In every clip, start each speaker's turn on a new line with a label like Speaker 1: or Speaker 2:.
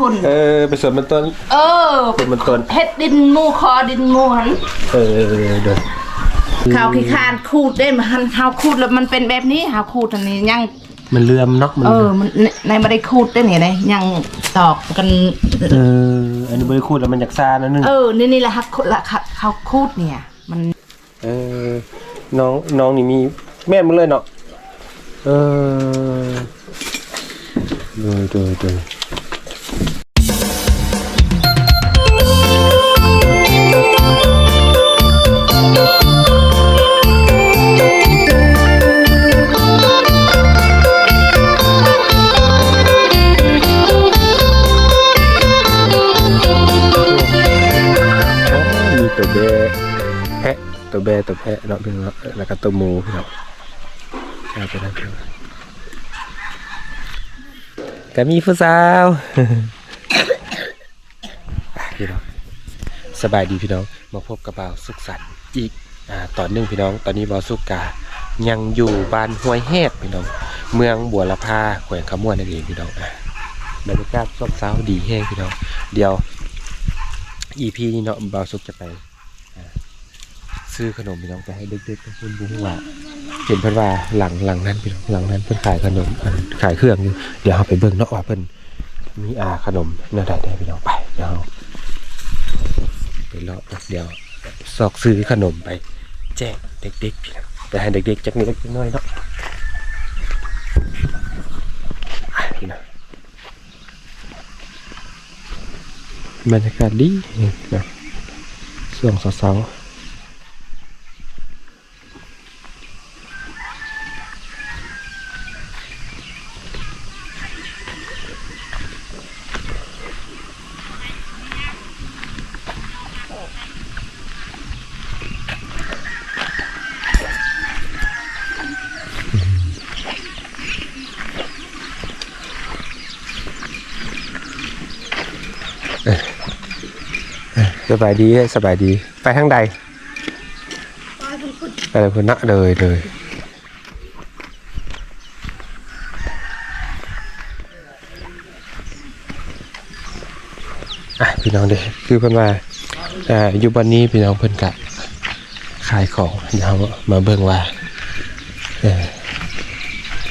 Speaker 1: พุ่น
Speaker 2: เออไปสวนมันต้น
Speaker 1: เออ
Speaker 2: สวนมันต้น
Speaker 1: เฮ็ดดินหมูคอดินหมูหัน
Speaker 2: เออเออเออเดี๋ยว
Speaker 1: ข้าวขี้คานคูดได้มาหันข้าวคูดแล้วมันเป็นแบบนี้ข้าวคูดอันนี้ยัง
Speaker 2: มันเลื่อมเนาะมัน
Speaker 1: เออมันในในไม่ได้คูดได้เนี่ยนะยังตอกกัน
Speaker 2: เอออันนี้บริคูดแล้วมันอยากซานะนึง
Speaker 1: เออนี่นี่แหละฮักละข้าวคูดเนี่ย มัน
Speaker 2: เออน้องน้องนี่มีแม่นมันเลยเนาะเออโดย ตัวแบะแพะตัวแบะตัวแพะเนาะพี่น้องเนาแล้วก็ตัวหมูพี่น้องใช่ไปนั่นพี่น้องก็มีผู้สาวพี่น้องสบายดีพี่น้องมาพบกับบ่าวสุขสันต์อีกอ่าตอนนึ่งพี่น้อง ตอนนี้บ่าวสุกกายังอยู่บ้านห้วยแฮดพี่น้อง เมืองบัวละพาแขวงขมวนนั่นเองพี่น้องอะบรรยากาศซบเซาดีแห้งพี่น้อง เดี๋ยว EP นี้เนาะบ่าวสุกจะไป ซื้อขนมพี่น้องไปให้เด็กๆกับคุณบุ้งว่าเห็นเพิ่นว่าหลังหลังนั้นพี่น้องหลังนั้นเพิ่นขายขนมขายเครื่องอยู่เดี๋ยวเราไปเบิ่งเนาะว่าเพิ่นมีอาขนมแนวใดได้พี่น้องไปเดี๋ยวไปเลาะเดี๋ยวซอกซื้อขนมไป แจกเด็กๆพี่น้องไปให้เด็กๆจักนิดจักน้อยเนาะอะพี่น้องบรรยากาศดีนะช่วงเสาร์ส บายดีสบายดี ไปทางใด ไปทางพุ่นนะเลยเลยอะพี่น้องเด้คือเพิ่นว่าอ่าอยู่บ้านนี้พี่น้องเพิ่นกะขายของเดี๋ยวมาเบิ่งว่าเออ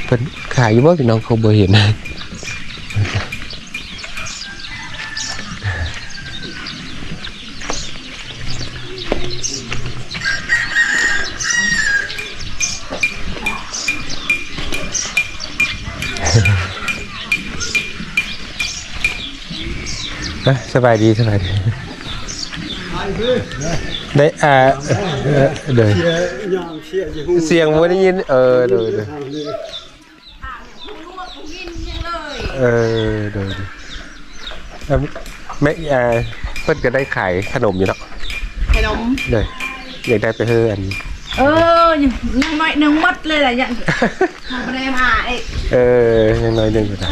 Speaker 2: เพิ่นขายอยู่บ่พี่น้องเขาบ่เห็น สบายดีสบายดีได้อ่าเอ่อเดยเสียงไม่ได้ยิน เออเดยเดยเออเดยเดยเอ้าแม่อ่าเพิ่นก็ได้ขายขนมอยู่เนาะ
Speaker 1: ขนม
Speaker 2: เดยอยากได้ไปเฮออัน
Speaker 1: เออยังน้อยหนึงหมดเลยแหละยังม่ได้มา
Speaker 2: เออยังน้อยหนึ่งก็ได้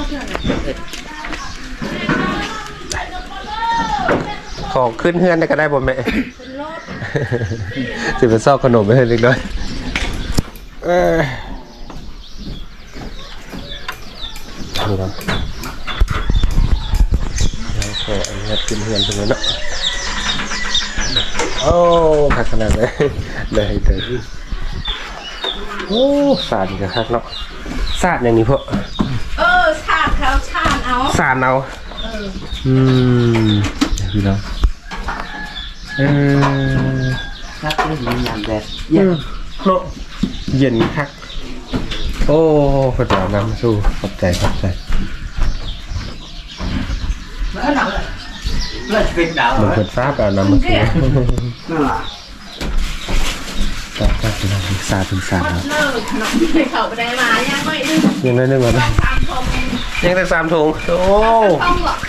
Speaker 2: ขอขึ้นเฮือนได้ก็ได้บ่แม่สิไปซอกขนมไปให้เล็กน้อยเออนี่เนาะเดี๋ยวขออนุญาตขึ้นเฮือนตรงนั้นเนาะโอ้คักขนาดเลยเลยเลยโอ้สาดกันคักเนาะสาดอย่างนี้พวก
Speaker 1: เออชาติเขาชาติเอา
Speaker 2: สาดเอาอืมเดี๋ยว พี่น้องเออ
Speaker 3: ครับเรื่องนี้อย่างแบบ
Speaker 2: เย็นเนาะเย็นคัก โอ้พระเจ้านำมาสู้ขอบใจขอบใจ
Speaker 3: เลือดเป็นดาว
Speaker 2: เหมือนเปิดฟ้าแบบนำมาสู้
Speaker 3: นั่นแหละ
Speaker 2: ตัดตัดเป็นศึกษาศึกษา
Speaker 1: หมด
Speaker 2: เนาะ
Speaker 1: เลยขนมที่เขาไม่ได้มายังไม่ดึง
Speaker 2: ยังได้หนึ่งวัน
Speaker 1: ตามชม
Speaker 2: ยังได้สามถุงโอ้
Speaker 1: ต้องหรอก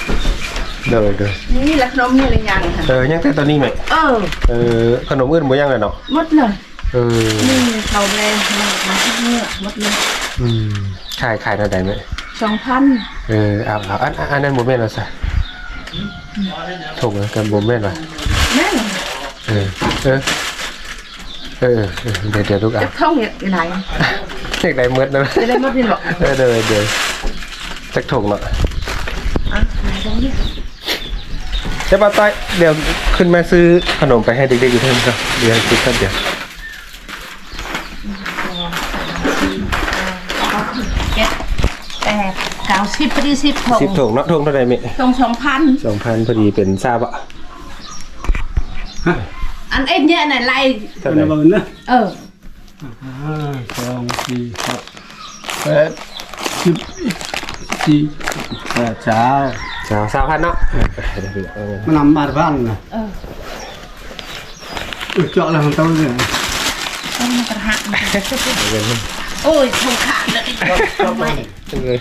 Speaker 2: เด้อเด้อ
Speaker 1: นี่แหละขนมนี่เลยยังค่ะ
Speaker 2: เออยังแต่ตอนนี้ไหม
Speaker 1: เออ
Speaker 2: เออขนมอื่นบ่ยังเลยเนาะ
Speaker 1: หมดเลย
Speaker 2: เออ
Speaker 1: นี่เขาไม่ได้มามาที่นี่หมดเลย
Speaker 2: อืมขายขายเท่าไหร่ไหม
Speaker 1: สองพัน
Speaker 2: เออเอาเอาอันอันอันนั้นโมเมนต์เราซะถูกนะกันโมเมนต์ว่ะ
Speaker 1: แม่ง
Speaker 2: เออเออเออเออเดี๋ยวเดี๋ยวลูกอะ
Speaker 1: จะท่องเนี่ยไหน
Speaker 2: เด็กไรเมืดนะ
Speaker 1: จะได้หมดนี่หรอก
Speaker 2: เออเดี๋ยวเดี๋ยวจักถูกเนาะ
Speaker 1: อะไหน
Speaker 2: เดี๋ยวป้าต้อยเดี๋ยวขึ้นมาซื้อขนมไปให้เด็กๆอยู่เพิ่มครับเดี๋ยวคิดครับเดี๋ยว
Speaker 1: เจ็ดแปดเก้าสิบพอดีสิบถง
Speaker 2: สิบถุงเนาะถุงเท่าไหร่เมะ
Speaker 1: ถงสองพัน
Speaker 2: สองพันพอดีเป็นทราบอะ
Speaker 1: อันเอ็นเนี่ยไหนไล่
Speaker 2: เท่า
Speaker 3: เป็น
Speaker 2: ไหร่
Speaker 3: ระเบิดนะ
Speaker 1: เออ
Speaker 3: ห้าสองสี่หกแปดสิบสี่แปดเช้า
Speaker 2: สาวสาวพันเนาะเดี๋ยวเดี๋ยวเอาเงิน
Speaker 3: มันนำมาบ้านนะ
Speaker 1: เออ
Speaker 3: อึดเจาะอะไรของเต้าเนี่ย
Speaker 1: ต้องมากระหัก
Speaker 2: เอาเงินให้
Speaker 1: โอ้ยทงขาดเลยทำไม
Speaker 2: จังเลย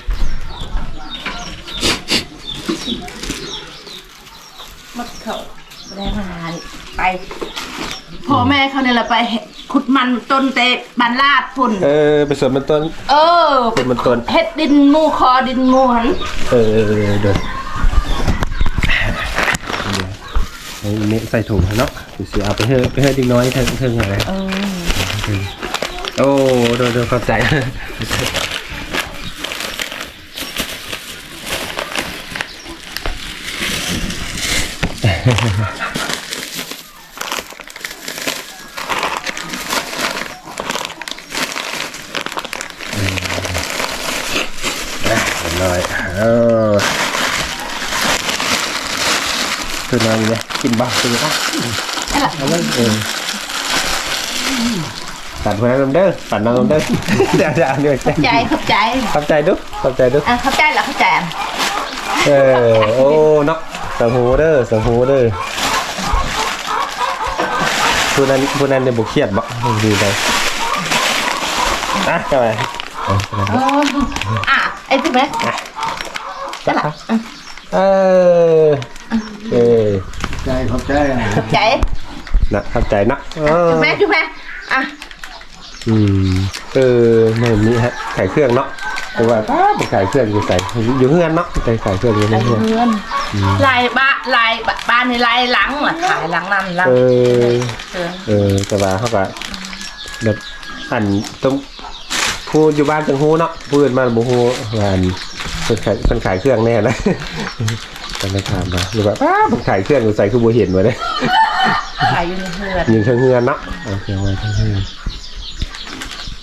Speaker 1: มัดเขาแรงงานไปพ่อแม่เขาเนี่ยแหละไปขุดมันต้นเตะบันลาดพุ่น
Speaker 2: เออไปสวนมันต้น
Speaker 1: เออ
Speaker 2: ขุดมันต้น
Speaker 1: เฮ็ดดินหมูคอดินหมูหัน
Speaker 2: เออเออเออเดี๋ยว เดี๋ยวเอาเมะใส่ถุงเนาะเดี๋ยวสิเอาไปเฮ้ไปเฮ้ดิ้งน้อยเทิงเทิงอะไร
Speaker 1: เออ
Speaker 2: โอ้โดนโดนเข้าใจนะเรียบร้อยเออคือน้อยอยู่เนี่ย กินบ้างกินบ้าง
Speaker 1: นั่นแหละ
Speaker 2: เอาเลยเออตัดหัวน้ำเด้อตัดน้ำเด้อเดี๋ยวเดี๋ยวเดี๋ยว
Speaker 1: เข้าใจเข้าใจ
Speaker 2: ขอบใจดุขอบใจดุ
Speaker 1: อะเข้าใจเหรอเข้าใจอะ
Speaker 2: เออโอ้เนาะสังหูเด้อสังหูเด้อผู้นั้นผู้นั้นในบุกเครียดบ่ดีใจอะกลับไปเอาไป
Speaker 1: เอออะไอ้ที่ไหมนั่นแหละอะ
Speaker 2: เออเออ
Speaker 3: ใจขอบใจอะ
Speaker 1: เข้าใจ
Speaker 2: นะเข้าใจนะเออ
Speaker 1: จุ๊บแม่จุ๊บแม่อะ
Speaker 2: อืมเออไม่มีฮะขายเครื่องเนาะแต่ว่าป้าไปขายเครื่องอยู่ใส่อยู่เฮือนเนาะไปขายเครื่องอยู่ใน
Speaker 1: ไอ้
Speaker 2: เฮือน
Speaker 1: เงินลายบ้าลายบ้านในลายหลังอะขายหลังนั่นหลัง
Speaker 2: เออ
Speaker 1: เออ
Speaker 2: เออแต่ว่าเขาก็แบบอันต้องพูดอยู่บ้านจังฮู้เนาะพูดมาบ่ฮู้ว่าอันเพิ่นขายเพิ่นขายเครื่องแน่นะ ตอนนั้นถามมาหรือว่าป้าเพิ่นขายเครื่องอยู่ใส่คือบ่เห็นว่าเด้
Speaker 1: ขายอยู่ในเฮือน
Speaker 2: ยิงเครื่องเฮือนเนาะเอาเครื่องไว้เครื่องเฮือน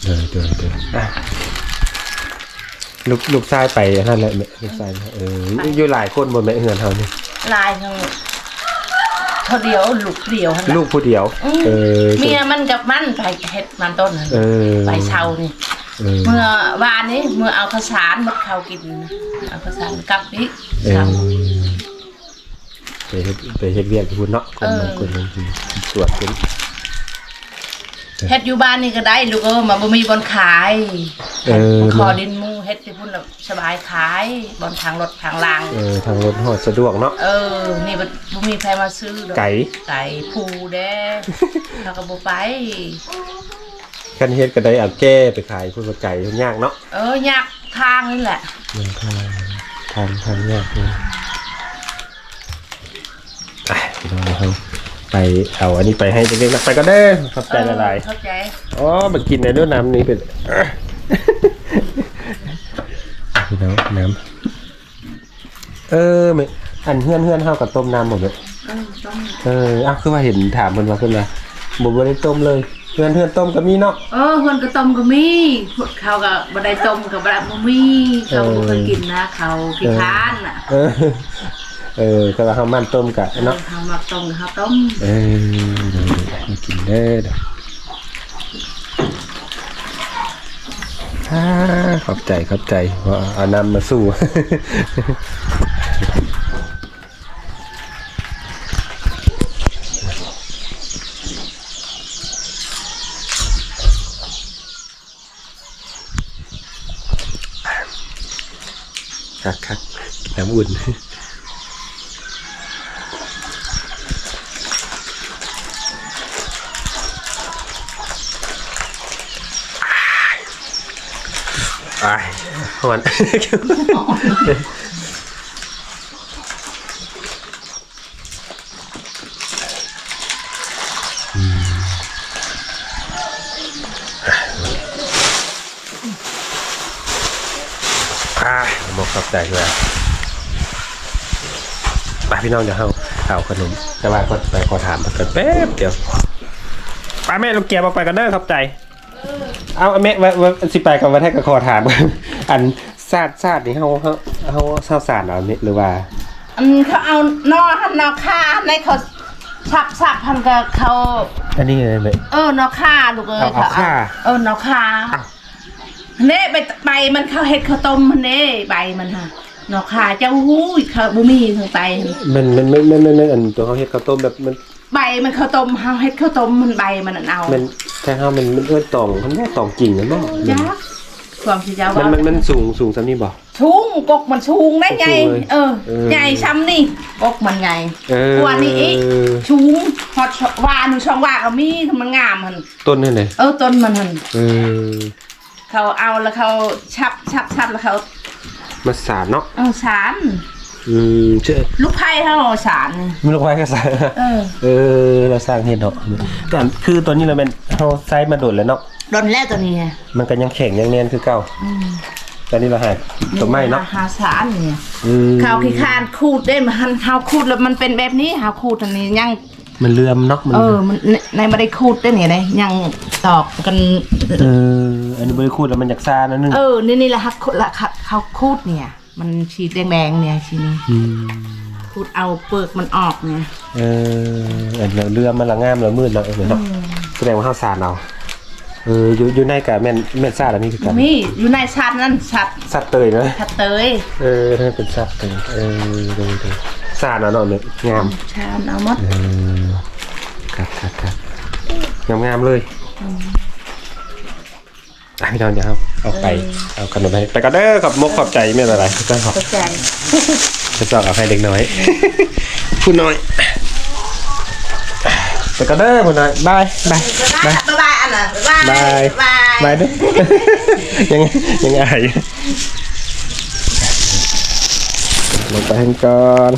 Speaker 2: เดินเดินเดินอะลูกลูกชายไปนั่นแหละแม่ลูกชายเอออยู่หลายคนบนแม่เฮือนเฮานี่
Speaker 1: ลายทั้งเขาเดียวลูกเดียวหั่น
Speaker 2: ลู
Speaker 1: น่ะ
Speaker 2: กผู้เดียว
Speaker 1: อืม
Speaker 2: เออ
Speaker 1: เมียมันกับมันไปเฮ็ดมันต้นนั่น
Speaker 2: เออ
Speaker 1: ไปเช่านี่
Speaker 2: เออ
Speaker 1: เมื่อวานนี้เมื่อเอาข้าวสารมาเขากินเอาข้าวสารกลับนี่
Speaker 2: เออ ไปเฮ็ดไปเฮ็ดเวียกกับคุณเนาะคนบางคนบางทีตรวจเป็น
Speaker 1: เฮ็ดอยู่บ้านนี่ก็ได้ลูกเออมาบ่มีบอนขาย
Speaker 2: เออ
Speaker 1: ขอดินหมูเฮ็ดที่พุ่นน่ะสบายขายบอนทางรถทางราง
Speaker 2: เออทางรถหอดสะดวกเนาะ
Speaker 1: เออ นี่บ่บ่มีใครมาซื้อดอก
Speaker 2: ไก่
Speaker 1: ไก่ผูเด้เขาก็บ่ไป
Speaker 2: คันเฮ็ดก็ได้เอาแก้ไปขายพุ่นว่าไก่มันยากเนาะ
Speaker 1: เออยากทางนี่แหละ
Speaker 2: มันทางทางทางยากเลย อะพี่น้องเราไปเอาอันนี้ไปให้เด็กๆนะไปก็ได้อขอบใจละลาย
Speaker 1: เออเข้าใจ
Speaker 2: อ๋อมากินในด้วยน้ำนี้เป็นพี่น้องน้ำเออไม่อันเฮือนเฮือนเฮากับต้มน้ำหมดเลย
Speaker 1: เออต้อง
Speaker 2: เอออ้าวคือว่าเห็นถามมันมาขึ้นมาบ่บ่ได้ต้มเลยเฮือนเฮือนต้มก็มีเนาะ
Speaker 1: เออคนก็ต้มก็มีพวกเขาก็บ่ได้ต้มก็บ่ได้บ่มีเขาบ่เคยกินนะ เขาขี้ค้านน่ะ
Speaker 2: เออ เออแต่ว่าเฮามันต้มกะเนาะ
Speaker 1: เขามาต้มก็เขาต้ม
Speaker 2: เออเดี๋ยวๆมากินเด้อเด้ออ่าขอบใจขอบใจว่าเอานำมาสู้คักคักน้ำอุ่น ไปหอนอ่าหมกขับใจด้ยไปพี่น้องเดี๋ยวเฮาเอาขนมแต่ว่าก็ไปขอถามกันแป๊บเดียวไปแม่ลูกแกบอกไปกันเด้อครับใจ เอาแม่ว่าว่าสิไปกับว่าแท้ก็ขอถามอันซาดซาดนี่เฮาเฮาเฮาเฮาสารเอานี่หรือว่า
Speaker 1: อันเขาเอานอหันนอค่าในเขาชับชับพันกับเขา
Speaker 2: อันนี้ไงแม่
Speaker 1: เออนอค่าลูกเอ้ย
Speaker 2: เอาเอาค่า
Speaker 1: เออนอค่า
Speaker 2: อ้าว
Speaker 1: เน่ใบใบมันเขาเฮ็ดข้าวต้มมันเน่ใบมันฮะนอค่าเจ้าหู้ยเขาบุมีทางไปหั่น
Speaker 2: มันมันมันมันมันมันอันตัวเขาเฮ็ดข้าวต้มแบบมัน
Speaker 1: ใบมันข้าวต้มเฮาเฮ็ดข้าวต้มมันใบมันนั่นเอา
Speaker 2: มันแค่เฮามันมันเอื้อตองมันบ่ตองจริงนะบ่
Speaker 1: ยักษ์ความสิเจ้า
Speaker 2: มัน
Speaker 1: ว่า
Speaker 2: มันมันสูงสูงซำนี้บ่
Speaker 1: ชุงกกมันชุงได้ไง
Speaker 2: สูงเลย
Speaker 1: เออ
Speaker 2: เออ
Speaker 1: ใหญ่ช้ำนี่กกมันไง
Speaker 2: เออ
Speaker 1: กว่านี้อีกชุงฮอดช่องว่าหนูช่องว่าก็มีมันงามมัน
Speaker 2: ต้นนั่นเลย
Speaker 1: เออต้นมันหัน
Speaker 2: เออ
Speaker 1: เขาเอาแล้วเขาชับชับชับแล้วเขา
Speaker 2: มาสารเนาะ
Speaker 1: เอาสาร
Speaker 2: อืมเชื่อ
Speaker 1: ลูกไผ่เขาเอาสารนี่
Speaker 2: มันลงไว้ก็สาร
Speaker 1: เออ
Speaker 2: เออ เราสร้างเฮ็ดเนาะแต่คือตัวนี้เราเป็นเฮาใช้มาโดดแล้วเนาะ
Speaker 1: โดนแล้วตัวนี้ไง
Speaker 2: มันก็ยังแข็งยังแน่นคือเก่า
Speaker 1: อืม
Speaker 2: ตอนนี้เราหาตัวไม้เนาะ
Speaker 1: หาสารเนี่ย
Speaker 2: อืม
Speaker 1: เขาขี้คานคูดได้มันเขาคูดแล้วมันเป็นแบบนี้เขาคูดอันนี้ยัง
Speaker 2: มันเลื่อมเนาะมัน
Speaker 1: เออมันในในไม่ได้คูดได้เนี่ยเลยยังตอกกัน
Speaker 2: เอออันนี้บ่ได้คูดแล้วมันอยากซ่านั่นนึง
Speaker 1: เออ นี่นี่แหละฮักละค่ะเขาคูดเนี่ย มันชีดแดงๆเนี่ยชีนี้
Speaker 2: ม
Speaker 1: คูดเอาเปลือกมันออกเนี่ย
Speaker 2: เอออันเราเลื่อมมันละงามแล้วมืดแล้วเออเนาะแสดงว่าเฮาสารเอาเอออยู่อยู่ในกับแม่นแม่นซ่าแล้วนี่คือกัน
Speaker 1: มีอยู่ในชัดนั่นชัด
Speaker 2: สัตว์เตยนะ
Speaker 1: ชัดเตย
Speaker 2: เออถ้าเป็นสัตว์เตยเออดูดูสารเอาเนาะเนี่ยงาม
Speaker 1: ชาเอาหมด
Speaker 2: เออครับครับครับงามงามๆเลยอ่ะพี่น้องเดี๋ยวครับเอาไปเอาขนมไปไปก็เด้อขอบมกขอบใจไม่เป็นไรเจ้าขอบ
Speaker 1: เข้าใจ
Speaker 2: จะจอกเอาให้เด็กน้อย ผู้น้อยไปก็เด้อผู้น้อยบายบายบาย
Speaker 1: บ๊ายบายอันน่ะบ๊ายบาย
Speaker 2: บาย
Speaker 1: บาย
Speaker 2: บายเด้อ ยังยังอายอยู่ลงไปให้ก่อน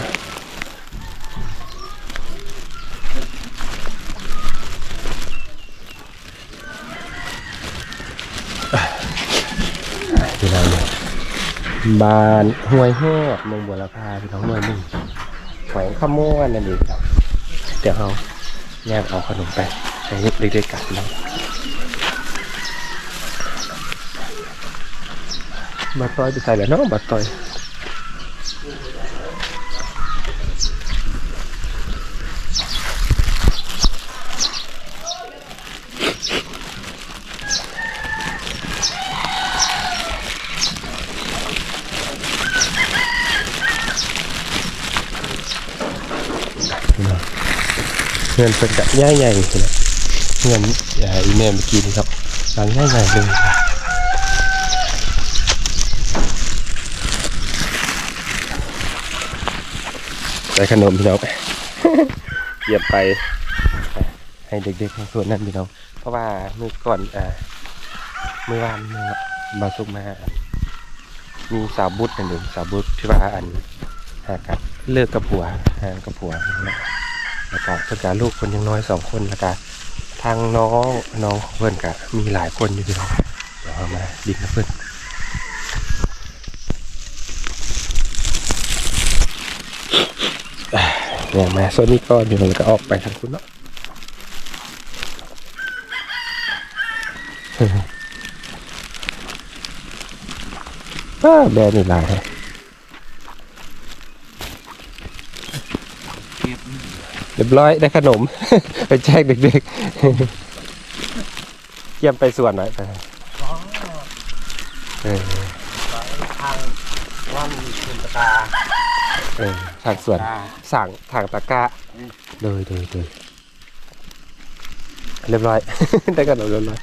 Speaker 2: บ้านห้วยแหบเมืองบัวละพาพี่น้องหน่วยหนึ่งแขวงขมวนนั่นเองครับเดี๋ยวเอาแยกเอาขนมไปให้เด็กๆกัดนะบัตรต่อยไปใส่แล้วเนาะบัตรต่อย เงินเป็นกะย่ายใหญ่เลยนะเงินอย่าอีเมลเมื่อกี้นี่ครับหลังย่ายใหญ่เลยใส่ขนมพี่น้องเหยียบไปให้เด็กๆทั้งส่วนนั้นพี่น้องเพราะว่าเมื่อก่อนอ่าเมื่อวานเนี่ยบาสุกมาอันมีสาวบุตรอันหนึ่งสาวบุตรที่ว่าอันหากับเลิกกับผัวห่างกับผัวนะ แล้วก็เพื่อนกับลูกคนยังน้อยสองคนแล้วก็ทางน้องน้องเพื่อนกับมีหลายคนอยู่พี่น้องเดี๋ยวเอามาดินกับเพื่อนเนี่ยมาโซนนี้ก่อนอยู่แล้วก็ออกไปทางคุณเนาะแบรนด์นี่ลายฮะ เรียบร้อยได้ขนม ไปแจกเด็กๆเยี่ยมไปสวนหน่อยไปเออ
Speaker 3: ทางว่านคุณตา
Speaker 2: เออทางสวนสั่งทางตะกร้าโดยโดยโดยเรียบร้อย ได้กันเรียบร้อย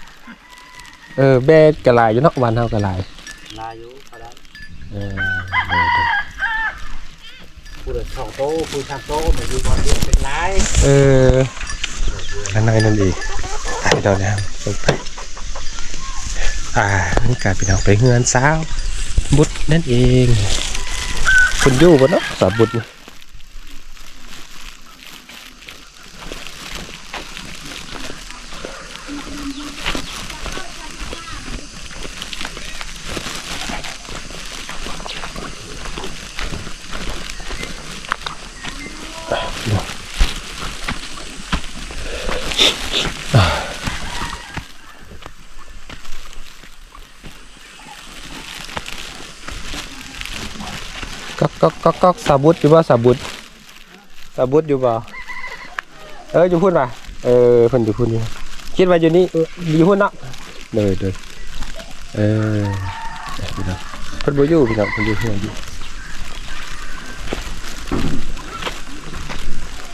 Speaker 2: เออเบสกระลายอยู่เนาะวันเท่ากระลาย
Speaker 3: ลายุเขาได้
Speaker 2: เออโดยโดย
Speaker 3: ผู้เดือดสองโต๊ะผู้ชามโต๊ะเหมือนอยู่บอลเดียวเป็นไร
Speaker 2: เออข้างในนั่นดีอะพี่น้อนะครับลงไปอ่านี่การเป็น้องไปเฮือนสาวบุตรนั่นเองคุณอยู่บนเนาะสาวบุตรนี่ ก็ก็ก็สาบุดอยู่บ่สาบุดสาบุดอยู่บ่เอออยู่พูดป่ะเออเพิ่นอยู่พูดนี่คิดว่าอยู่นี่อยู่พูดเนาะเลยเลยเออพี่น้องเพิ่นบ่อยู่พี่น้องเพิ่นอยู่เฮือนอยู่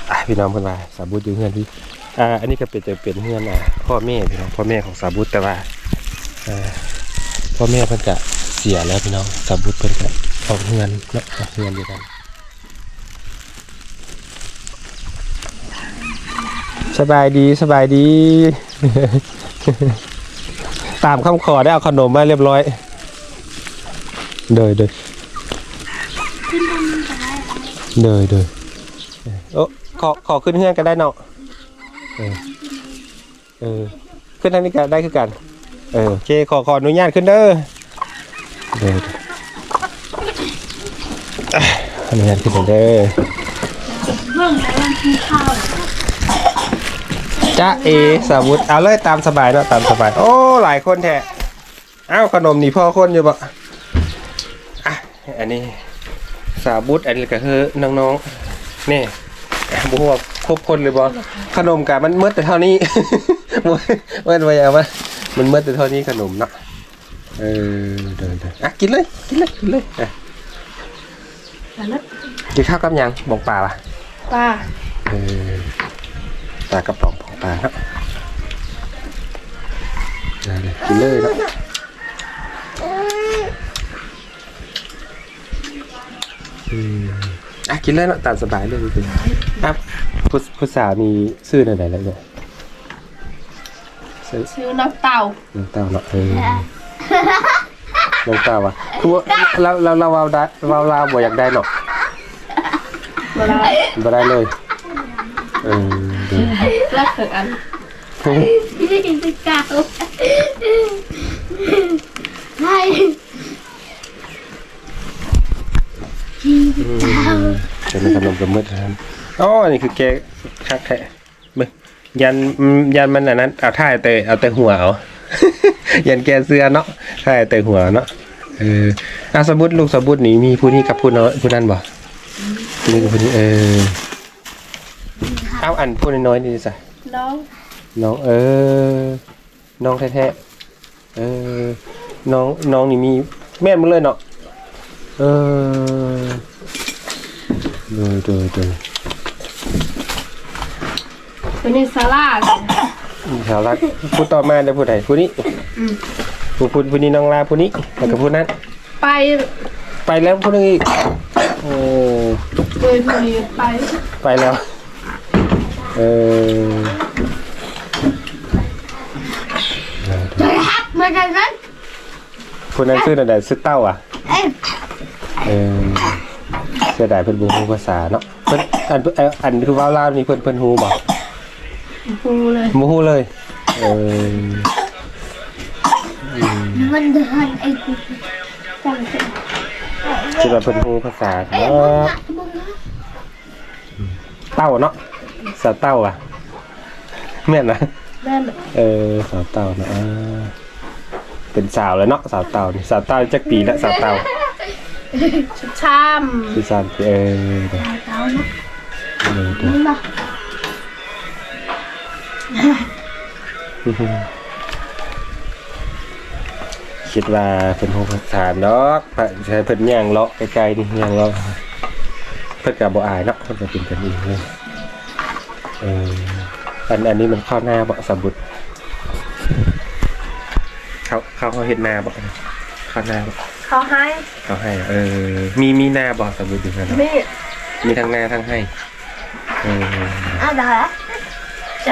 Speaker 2: อะพี่น้องเพิ่นว่าสาบุดอยู่เฮือนพี่อ่าอันนี้ก็เป็นจะเป็นเฮือนอะพ่อแม่พี่น้องพ่อแม่ของสาบุดแต่ว่าอ่อพ่อแม่เพิ่นก็ เสียแล้วพี่น้องสาบุดเพิ่นก็ออกเฮือนเนาะออกเฮือนอยู่กันสบายดีสบายดี ตามคำขอได้เอาขนมมาเรียบร้อย เดยเดยเดยเดยโอ้ขอขอขึ้นเฮือนก็ได้เนาะเออเออขึ้นทางนี้ก็ได้คือกัน เออโอเคขอขออนุญาตขึ้นเด้อ เด้ออะอนุญาตขึ้นเด้อ
Speaker 1: เรื่องในวันที่ข้าว
Speaker 2: จ้าเอสาวุธเอาเลยตามสบายเนาะตามสบาย โอ้ หลายคนแท้เอ้าขนมนี่พ่อคนอยู่ปะอะอันนี้สาบุตอันนี้ก็คือน้องๆนี่บัวครบคนเลยบ่ขนมกะมันเมื่อแต่เท่านี้เมื่อเมื่อไว้เอามามันเมื่อแต่เท่านี้ขนมเนาะ เออเดินเดินอะกินเลยกินเลยกินเลยอะ
Speaker 1: แต่ละ
Speaker 2: กินข้าวกับหยังบอกป่าป่ะ
Speaker 1: ปลา
Speaker 2: เออปลากระป๋องของปลาครับได้เลยกินเลยครับอืมอะกินเลยเนาะตามสบายเลยจริงๆอะผู้ผู้สาวมีชื่ออะไรแล้วเนี่ยชื่อ
Speaker 1: ชื่อน้ำเต่า
Speaker 2: น้องเต้าเนาะเออน้ องเต้าวะคือว่าเราเราเราเราได้เราเราบ่อยากได้เนาะ
Speaker 1: เวลา
Speaker 2: บ่ได้เลยเออเดี๋ยว
Speaker 1: แล้วเกิดอัน
Speaker 4: ไม่กินสกาวใช่
Speaker 2: จะมีขนมกับมืดนะครับอ๋ออันนี้คือแกงคักแท้มึงยันอืมยันมันอันนั้นเอาท่ายแต่เอาแต่หัวเอา ยันแกเสื้อเนาะท่ายแต่หัวเนาะเอออาสมมุติลูกสมมุตินี่มีผู้นี้กับผู้น้อยผู้นั้นบ่ผู้นี้กับผู้นี้เออเอาอันผู้น้อยๆนี่สิ
Speaker 1: น้อง
Speaker 2: น้องเออ น้องแท้ๆเออ น้องน้องนี่มีแม่นหมดเลยเนาะเออเดยเดยเดย
Speaker 1: ตัวนี้ซาร่า
Speaker 2: ชาวรักผู้ต่อมาเดี๋ยวผู้ใดผู้นี้ผู้ผู้ผู้นี้น้องลาผู้นี้แล้วก็ผู้นั้น
Speaker 1: ไป
Speaker 2: ไปแล้วผู้นึงอีกโอ้
Speaker 1: เลยพอดีไป
Speaker 2: ไปแล้ว เออ
Speaker 4: ครับมากันกัน
Speaker 2: ผู้นั้นชื่ออะไรชื่อเต้าอะ
Speaker 4: เอ้ย
Speaker 2: เออเสียดายเพิ่นบ่ฮู้ภาษาเนาะเพิ่นอันอันอันคือว่าลาวนี่เพิ่นเพิ่นฮู้บ่
Speaker 1: ปูเลย
Speaker 2: บ่ฮู้เลย เออ
Speaker 4: มันเดินไอ้กูจังสิ
Speaker 2: คิดว่าเพิ่นฮู้ภาษาเนาะเต้าเนาะสาวเต้าอะแม่นนะ
Speaker 1: แม่น
Speaker 2: เออสาวเต่านะอ่าเป็นสาวแล้วเนาะสาวเต่านี่สาวเต่าจักปีแล้วสาวเต่า
Speaker 1: ชุดชาม
Speaker 2: คือสามปีเออเดี๋ยว
Speaker 4: เต้านะ
Speaker 2: เดี๋ยวเดี๋ยว
Speaker 4: นี่มา
Speaker 2: คิดว่าเป็นหูภาษาเนาะใช้เพิ่นย่างเลาะไกลๆนี่ย่างเลาะเพิ่นก็บ่อายเนาะเพิ่นก็เป็นกันเองเลยเอออันอันนี้มันเข้าหน้าบ่สมบุตรเขาเขาเขาเฮ็ดหน้าบ่เข้าหน้าบ่
Speaker 1: เขาให้
Speaker 2: เขาให้ เออ มีมีหน้าบ่สมบุตรอยู่นั่นเนาะ
Speaker 1: นี่
Speaker 2: มีทั้งหน้าทั้งให้เออ
Speaker 4: อะเดี๋ยว น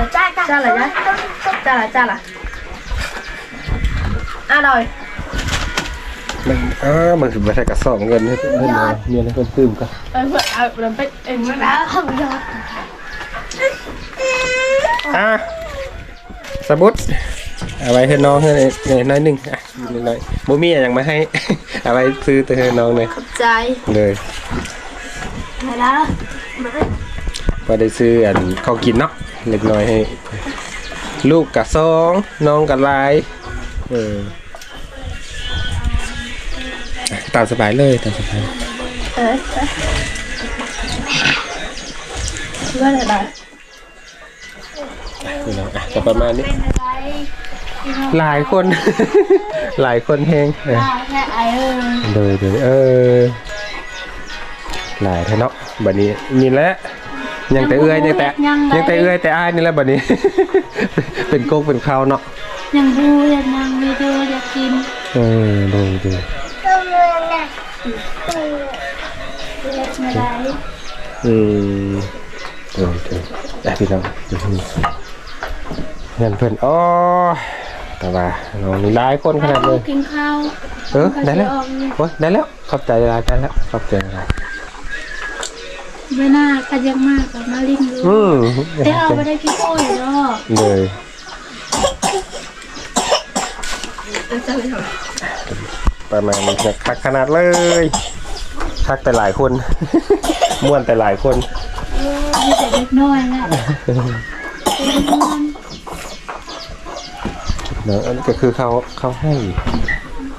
Speaker 4: ะ
Speaker 1: จ้า
Speaker 4: จ้าจ้า
Speaker 1: จ้าอะไรนะจ้าละจ้าละอร่อย
Speaker 2: มันเออมันคือมาใช้กระสอบเงินให้เพื่อนเนาะเมียให้เพื่อนตื้มก็
Speaker 1: เออเพื่อนเอาเราไปเองนะ
Speaker 4: แล้วผมยอด
Speaker 2: อะสมุดเอาไว้ให้น้องให้ในน้อยหนึ่งอะนิดหน่อยโมมี่อย่างมาให้ เอาไปซื้อตัวให้น้องเลย
Speaker 4: ขอบใจ
Speaker 2: เลย
Speaker 4: มาแล้ว มา
Speaker 2: พอได้ซื้ออันเขาวกินเนาะเล็กน้อยให้ ลูกกับสองน้องกับหลายเออตามสบายเลยตามสบาย
Speaker 4: เออว่าอะไร
Speaker 2: พี่น้องอะก็ประมาณนี้
Speaker 4: เป็นอะไร
Speaker 2: หลายคน หลายคนแฮงเออ
Speaker 4: แค่ไอเออ
Speaker 2: เลยเลยเออ หลายแท้เนาะบัดนี้นี่แหละยังแต่เอื้อยยังแต่ยังแต่เอื้อยแต่อ้ายนี่แหละบัดนี้ เป็นโกกเป็นข้าวเนาะ
Speaker 4: ยังดูยังนั่งไม่ดูอยากกิน
Speaker 2: เออดูดู
Speaker 4: ก็เมืองน่ะเออเล็กมาได้
Speaker 2: อืมดูดูแต่พี่น้องดูนี่เงินเพื่อนอ๋อแต่ว่าน้องนี่หลายคนขนาดเลย
Speaker 4: กินข้าว
Speaker 2: เออได้แล้วโอ้ยได้แล้ว ขอบใจหลายได้แล้ว ขอบใจหลาย
Speaker 4: เวลากันยังมากกับมาลิงดู
Speaker 2: อืม
Speaker 4: แต่เอาไปได้พี่โอ้ยเนาะ
Speaker 2: เลย
Speaker 4: จะไปทำ
Speaker 2: ประมาณนี้นะคักขนาดเลยคักแต่หลายคน ม่วนแต่หลายคน
Speaker 4: มีแต่เล็กน้อยนะ
Speaker 2: เนอะอันนี้ก็คือเขาเขาให้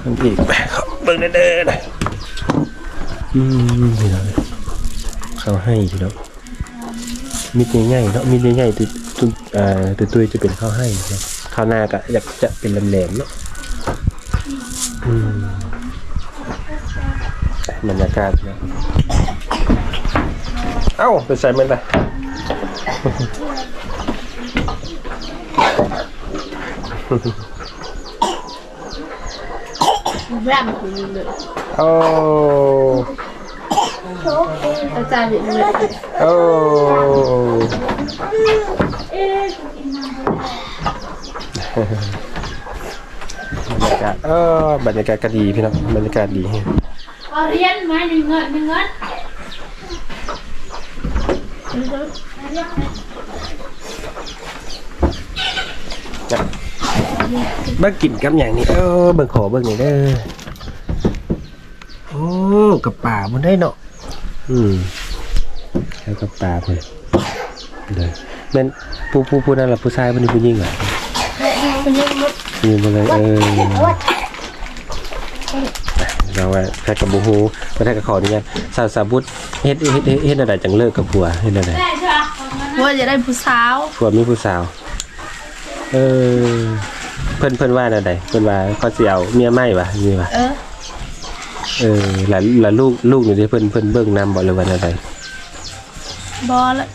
Speaker 2: มันอีกเขาเบิ่งเด้อๆหน่อยอืมนี่เนาะ เขาให้พี่เนาะมีดใหญ่ๆเนาะมีดใหญ่ๆตุ้ยตุ้ยอ่าตุ้ยตุ้ยจะเป็นข้าวให้เนาะข้าวหน้าก็อยากจะเป็นแหลมๆเนาะอืมบรรยากาศเนาะเอ้าไปใส่มันไป
Speaker 1: แว่นคุณเลย
Speaker 2: โอ้
Speaker 1: อาจารย์เลย
Speaker 2: โอ้บรรยากาศเออบรรยากาศก็ดีพี่น้องบรรยากาศดี
Speaker 4: เรียนมาหนึ่งเงินหนึ่งเงิน
Speaker 2: เบิ่งกินกับอย่างนี้เออเบิ่งขอเบิ่งอย่างเด้อโอ้กับป่ามันได้เนาะ อืมแล้วกับป่าเพิ่นเลยแม่นผู้ผู้ผู้นั่นล่ะผู้ชายมันนี่ผู้หญิงอะ
Speaker 4: เป็นยังไง
Speaker 2: ยืนมาเลยเออเราว่าแค่กับบูฮูก็ได้กับขอนี่ยังสาวสาวบุตรเฮ็ดเฮ็ดเฮ็ดเฮ็ดอะไรจังเลิกกับผัวเฮ็ดอะไร
Speaker 4: ได้ใช่ไหม
Speaker 1: ว่าจะได้ผู้สาว
Speaker 2: ผัวมีผู้สาว เออ เพิ่นเพิ่นว่าอะไรเพิ่นว่าเขาสิเอาเมียใหม่วะนี่วะ
Speaker 1: เออ
Speaker 2: เออหลานหลานลูกลูกนี่เด้เพิ่นเพิ่นเบิ่งนำบ่เลยว่าอะไร
Speaker 1: บอละ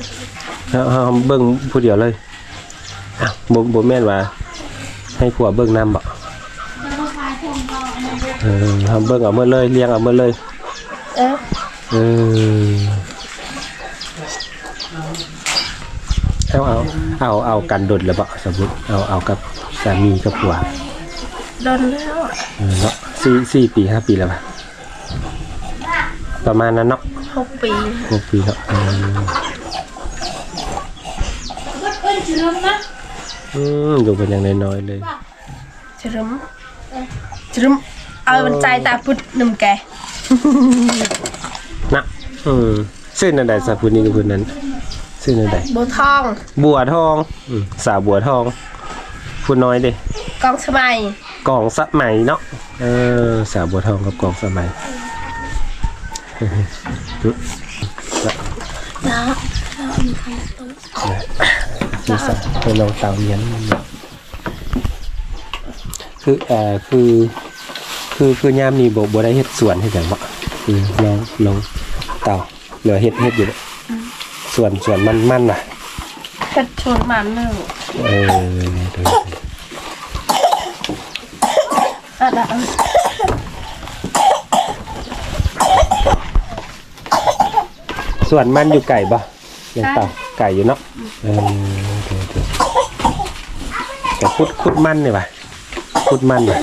Speaker 2: เฮาเฮาเบิ่งผู้เดียวเลยอ้าวบ่บ่แม่นว่า ให้ผัวเบิ่งนำบ่เออเฮาเบิ่งเอาเมื่อเลยเลี้ยงเอาเมื่อเลย
Speaker 1: เออ
Speaker 2: เออเอาเอาเอาเอากันดดแล้วบ่สมมติเอาเอากับสามีกับผัว
Speaker 1: โดนแล้ว
Speaker 2: เออเนาะสี่สี่ปีห้าปีแล้วป่ะ ประมาณนั้นเนาะ
Speaker 1: หกปี
Speaker 2: หกปีแล้วเออ
Speaker 4: เอ้ยชื่อนะ
Speaker 2: อืมอยู่เป็นอย่างน้อยๆเลย
Speaker 1: จรึมจรึมเอามันใจตาพุดหนุ่มแก
Speaker 2: นะอืมชื่อนันใดสาพุนี้กับพุนั้นชื่อนันใด
Speaker 1: โบทอง
Speaker 2: บัวทองอืมสาวบัวทองพูดน้อยดิ
Speaker 1: กองสมัย
Speaker 2: กล่องสมัยเนาะเออสาวบัวทองกับกล่องสมัย
Speaker 4: แล้ว
Speaker 2: คือสะไปลองเตาเลี้ยงมันคือเอ่อคือคือคือยามนี้บ่บ่ได้เฮ็ดสวนเฮ็ดหยังบ่คือลองลองเตาเหลือเฮ็ดเฮ็ดอยู่เนี่ยสวนสวนมันมันน่ะ
Speaker 1: เพชรชนมันหนึ่ง
Speaker 2: เออดู
Speaker 1: อะดะ
Speaker 2: สวนมันอยู่ไก่บ่ยังเตาไก่อยู่เนาะเออดูดูแต่คุดคุดมันนี่ว่ะคุดมันว่ะ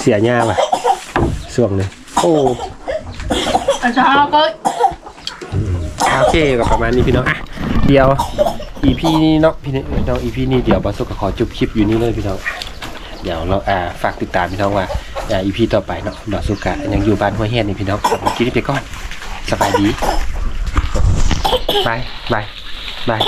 Speaker 2: เสียหญ้าว่ะช่วงนี้โอ้
Speaker 1: อาจารย์ก็
Speaker 2: โอเคก็ประมาณนี้พี่น้องอะเดี๋ยว EP นี้เนาะพี่น้อง EP นี้เดี๋ยวบอสก็ขอจบคลิปอยู่นี่เลยพี่น้องอะเดี๋ยวเราอ่าฝากติดตามพี่น้องว่าอ่าอีพีต่อไปเนาะบาสุกะยังอยู่บ้านห้วยแฮดนี่พี่น้องสำหรับคลิปนี้ไปก่อนสบายดี บายบายบาย